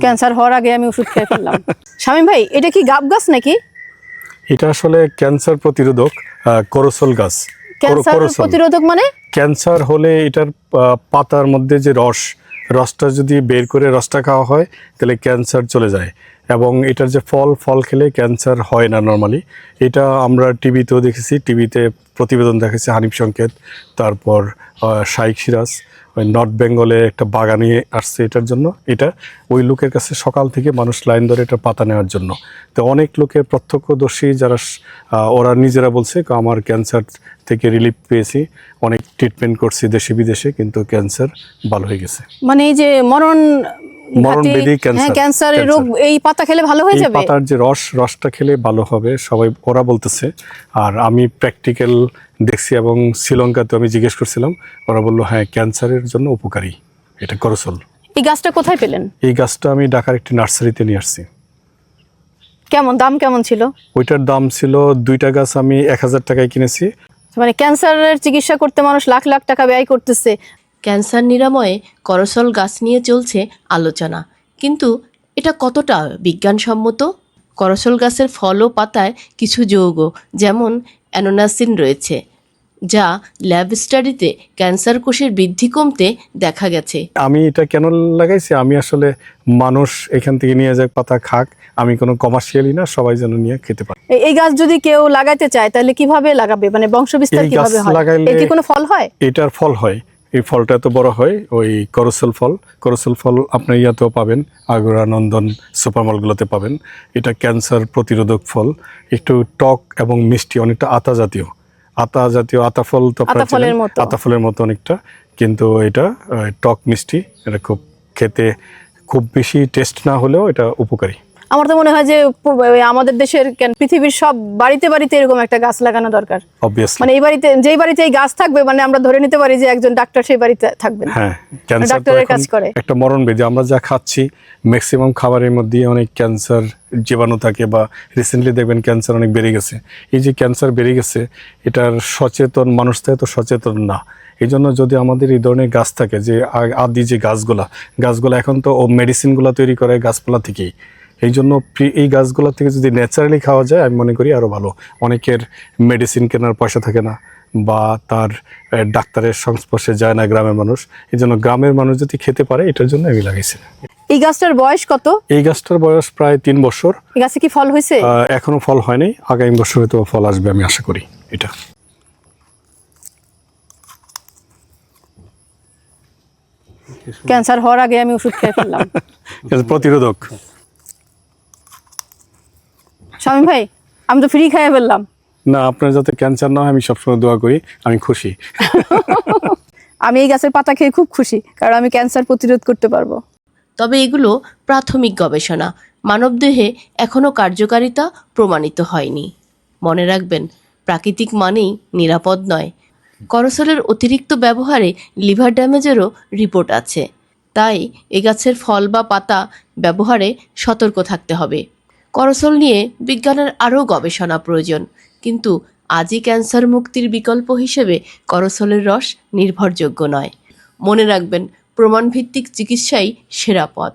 Cancer হওয়ার আগে আমি ওষুধ খেয়ে ফেললাম। শামীম ভাই এটা কি গাব গাছ নাকি? এটা আসলে ক্যান্সার প্রতিরোধক করসল গাছ। ক্যান্সার প্রতিরোধক মানে? ক্যান্সার হলে এটার পাতার মধ্যে যে রস রসটা যদি বের করে রসটা খাওয়া হয় তাহলে ক্যান্সার চলে যায়। এবং এটার যে ফল ফল খেলে ক্যান্সার হয় না নর্মালি এটা আমরা টিভিতেও দেখেছি। টিভিতে প্রতিবেদন দেখেছি হানিফ সংকেত, তারপর শাইক সিরাজ, ওই নর্থ বেঙ্গলে একটা বাগানে আসছে এটার জন্য। এটা ওই লোকের কাছে সকাল থেকে মানুষ লাইন ধরে এটা পাতা নেওয়ার জন্য। তো অনেক লোকের প্রত্যক্ষদর্শী যারা ওরা নিজেরা বলছে আমার ক্যান্সার থেকে রিলিফ পেয়েছি। অনেক ট্রিটমেন্ট করছি দেশে বিদেশে কিন্তু ক্যান্সার ভালো হয়ে গেছে। মানে এই যে মরণ ক্যান্সার, ক্যান্সারের রোগ এই পাতা খেলে ভালো হয়ে যাবে? পাতার যে রস রসটা খেলে ভালো হবে সবাই ওরা বলতেছে। আর আমি প্র্যাকটিক্যাল দেখছি এবং শ্রীলঙ্কাতে আমি জিজ্ঞেস করছিলাম ওরা বলল হ্যাঁ ক্যান্সারের জন্য উপকারী এটা করসল। এই গাছটা কোথায় পেলেন? এই গাছটা আমি ঢাকার একটি নার্সারিতে নিয়ে আসছি। কেমন দাম কেমন ছিল? ওইটার দাম ছিল দুইটা গাছ আমি এক হাজার টাকায় কিনেছি। মানে ক্যান্সারের চিকিৎসা করতে মানুষ লাখ লাখ টাকা ব্যয় করতেছে। ক্যান্সার নিরাময়ে করসল গাছ নিয়ে চলছে আলোচনা। কিন্তু এটা কতটা বিজ্ঞানসম্মত? করসল গাছের ফল ও পাতায় কিছু যৌগ যেমন অ্যানোনাসিন রয়েছে যা ল্যাব স্টাডিতে ক্যান্সার কোষের বৃদ্ধি কমতে দেখা গেছে। আমি এটা কেন লাগাইছি? আমি আসলে মানুষ এখান থেকে নিয়ে যায় পাতা খাক আমি কোনো কমার্শিয়ালি না সবাই যেন নিয়ে খেতে পারে। এই- গাছ যদি কেউ লাগাইতে চায় তাহলে কীভাবে লাগাবে? মানে বংশবিস্তার কীভাবে হয়? এর কি কোনো ফল হয়? এটার ফল হয়। এই ফলটা এত বড় হয় ওই করসল ফল। করসল ফল আপনার ইয়াতেও পাবেন আগুরা নন্দন সুপারমলগুলোতে পাবেন। এটা ক্যান্সার প্রতিরোধক ফল। একটু টক এবং মিষ্টি অনেকটা আতা জাতীয়। আতা জাতীয় আতা ফল তো। আতা ফলের মতো। অনেকটা। কিন্তু এটা টক মিষ্টি এটা খুব খেতে খুব বেশি টেস্ট না হলেও এটা উপকারী। আমার তো মনে হয় যে আমাদের দেশের কেন পৃথিবীর সব বাড়িতে বাড়িতে এরকম একটা গাছ লাগানো দরকার। মানে এই বাড়িতে যেই বাড়িতে এই গাছ থাকবে মানে আমরা ধরে নিতে পারি যে একজন ডাক্তার সেই বাড়িতে থাকবেন। হ্যাঁ ডাক্তারের কাজ করে। একটা মরণ ব্যাধি আমরা যা খাচ্ছি ম্যাক্সিমাম খাবারের মধ্যে অনেক ক্যান্সার জীবাণু থাকে বা রিসেন্টলি দেখবেন ক্যান্সার অনেক বেড়ে গেছে। এই যে ক্যান্সার বেড়ে গেছে এটার সচেতন মানুষ তো সচেতন না। এই জন্য যদি আমাদের এই ধরনের গাছ থাকে যে আদি যে গাছগুলা গাছগুলো এখন তো ও মেডিসিনগুলো তৈরি করে গাছপালা থেকেই। এই জন্য এই গাছগুলো থেকে যদি ন্যাচারালি খাওয়া যায় আমি মনে করি আরও ভালো। অনেকের মেডিসিন কেনার পয়সা থাকে না বা তার ডাক্তারের সংস্পর্শে যায় না গ্রামের মানুষ। এই জন্য গ্রামের মানুষ যদি খেতে পারে এটার জন্য আমি লাগাইছি এই গাছটার বয়স কত? এই গাছটার বয়স প্রায় তিন বছর। গাছে কি ফল হয়েছে? এখনও ফল হয়নি। আগামী বছর হয়তো ফল আসবে আমি আশা করি এটা। ক্যান্সার হওয়ার আগে আমি ওষুধ খেয়ে ফেললাম। প্রতিরোধক। শামীম ভাই আমি তো ফ্রি খাইয়ে ফেললাম। না আপনার যাতে ক্যান্সার না হয় আমি সবসময় দোয়া করি আমি খুশি। আমি এই গাছের পাতা খেয়ে খুব খুশি কারণ আমি ক্যান্সার প্রতিরোধ করতে পারব। তবে এগুলো প্রাথমিক গবেষণা মানবদেহে এখনও কার্যকারিতা প্রমাণিত হয়নি। মনে রাখবেন প্রাকৃতিক মানেই নিরাপদ নয়। করসলের অতিরিক্ত ব্যবহারে লিভার ড্যামেজেরও রিপোর্ট আছে। তাই এ গাছের ফল বা পাতা ব্যবহারে সতর্ক থাকতে হবে। করসল নিয়ে বিজ্ঞানের আরও গবেষণা প্রয়োজন। কিন্তু আজই ক্যান্সার মুক্তির বিকল্প হিসেবে করসলের রস নির্ভরযোগ্য নয়। মনে রাখবেন, প্রমাণভিত্তিক চিকিৎসাই সেরা পথ।